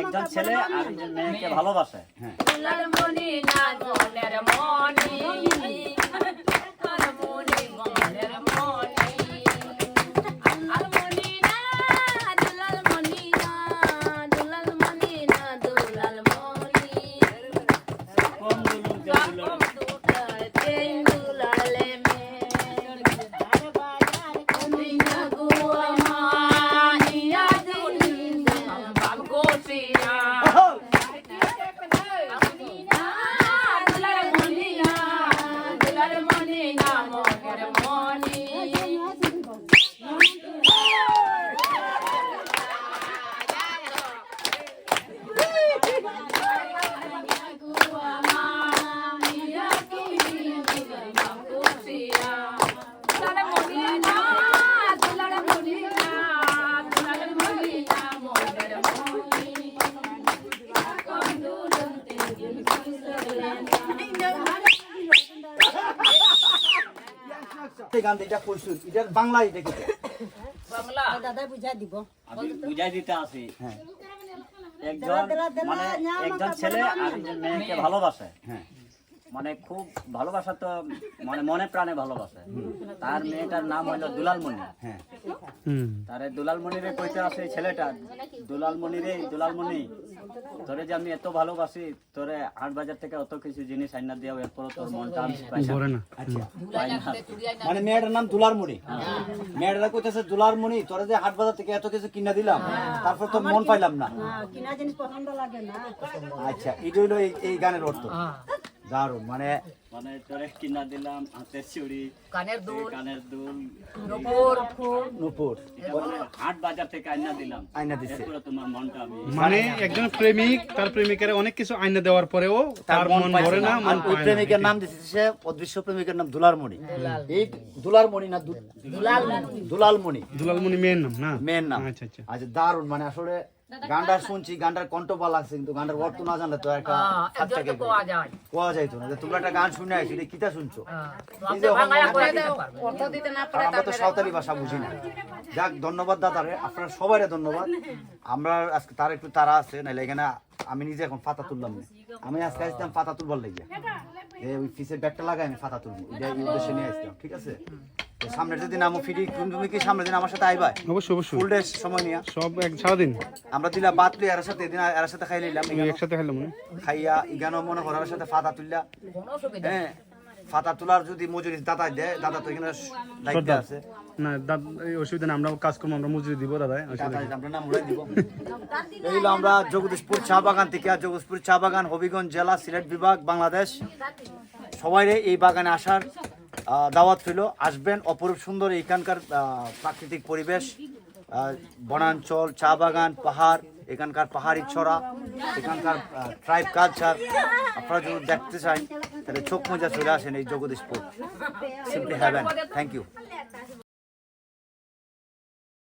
একজন ছেলে আর একজন মেয়েকে ভালোবাসে। হ্যাঁ। গোসিয়া দুলাল মনি না দুলাল মনি না মনের মনি এই গান এটা কইছুন এটার বাংলা? এটা কি দাদা বুঝা দিব। আমি বুঝাই দিতে আসি। হ্যাঁ। একজন মানে একজন ছেলে আর একজন মেয়েকে ভালোবাসে। হ্যাঁ। মানে খুব ভালোবাসা তো মানে মনে প্রাণে ভালোবাসে। তার মেয়েটার নাম হলো দুলালমণি হ্যাঁ। তারে দুলালমণি রে কইতে আসে এই ছেলেটা দুলালমণি রে দুলালমণি তোরে যে আমি এত ভালোবাসি তোরে হাট বাজার থেকে অত কিছু জিনিস আইনা দিও এরপর তোর মনটা আমি পাইছি না। আচ্ছা পাই না। মানে মেয়েটার নাম দুলারমণি মেয়েটা কইতেছে দুলারমণি তোরা যে হাট বাজার থেকে এত কিছু কিনা দিলাম তারপর তো মন পাইলাম না। কিনা জিনিস পছন্দ লাগে না। আচ্ছা এটা হইল এই- এই গানের অর্থ। দারুণ মানে মানে তোরে কিনা দিলাম হাতের চুড়ি কানের দুল কানের দুল নূপুর। নুপুর। হাট বাজার থেকে আইনা দিলাম। আইনা দিছে। এরপরে তোমার মনটা আমি মানে একজন প্রেমিক তার প্রেমিকের অনেক কিছু আইনা দেওয়ার পরেও তার মন ভরে না। মন ওই প্রেমিকের নাম দিছে সে অদৃশ্য প্রেমিকের নাম দুলারমণি এই দুলারমণি না দু- দুলালমণি। দুলালমণি মেয়ের নাম না? মেয়ের নাম। আচ্ছা আচ্ছা। আচ্ছা দারুণ মানে আসলে গানটা শুনছি গানটার কণ্ঠ ভালো লাগছে কিন্তু গানটার অর্থ না জানলে তো একটা থেকে পাওয়া যায়। কোয়া যাইতো না। যে তোমরা একটা গান শুনে আইছো এটা কিতা শুনছো? এই যে বাংলা করে দিতে পারবেন দিতে না আর আমরা তো সাঁওতালি ভাষা বুঝি না। যাক ধন্যবাদ দাদারে আপনারা সবাই ধন্যবাদ। আমরা আজকে তার একটু তারা আছে নাহলে এখানে আমি নিজে এখন পাতা তুললাম না। আমি আজকে আসতাম পাতা তুলবার লেগে এই ওই ফিসের ব্যাগটা লাগাই আমি পাতা তুলবো। এটা এই উদ্দেশ্যে নিয়ে আসতাম ঠিক আছে? সামনের যেদিন আমি ফিরি তুমি কি সামনের দিন আমার সাথে আইবা? অবশ্যই অবশ্যই। ফুল ডে সময় নিয়ে। সব এক সারাদিন। আমরা দিলা এর সাথে এদিন এর সাথে খাই ওই একসাথে খেলাম মনে? খাইয়া ইগানো মনে করার সাথে ফাতা তুললা। হ্যাঁ ফাতা তোলার যদি মজুরি দাদা দেয় দাদা তো এখানে দায়িত্ব আছে। না দাদ এই অসুবিধা না আমরা কাজ করব আমরা মজুরি দিব দাদা। আমরা নাম উড়াই দিব। এই আমরা জগদীশপুর চা বাগান থেকে আর জগদীশপুর চা বাগান হবিগঞ্জ জেলা সিলেট বিভাগ বাংলাদেশ। সবাই এই বাগানে আসার দাওয়াত রইল। আসবেন, অপরূপ সুন্দর এইখানকার প্রাকৃতিক পরিবেশ বনাঞ্চল, চা বাগান, পাহাড়, এখানকার পাহাড়ি ছড়া, এখানকার ট্রাইব কালচার আপনারা যদি দেখতে চান, তাহলে চোখ মজা চলে আসেন এই Jagdishpur. Simply heaven thank you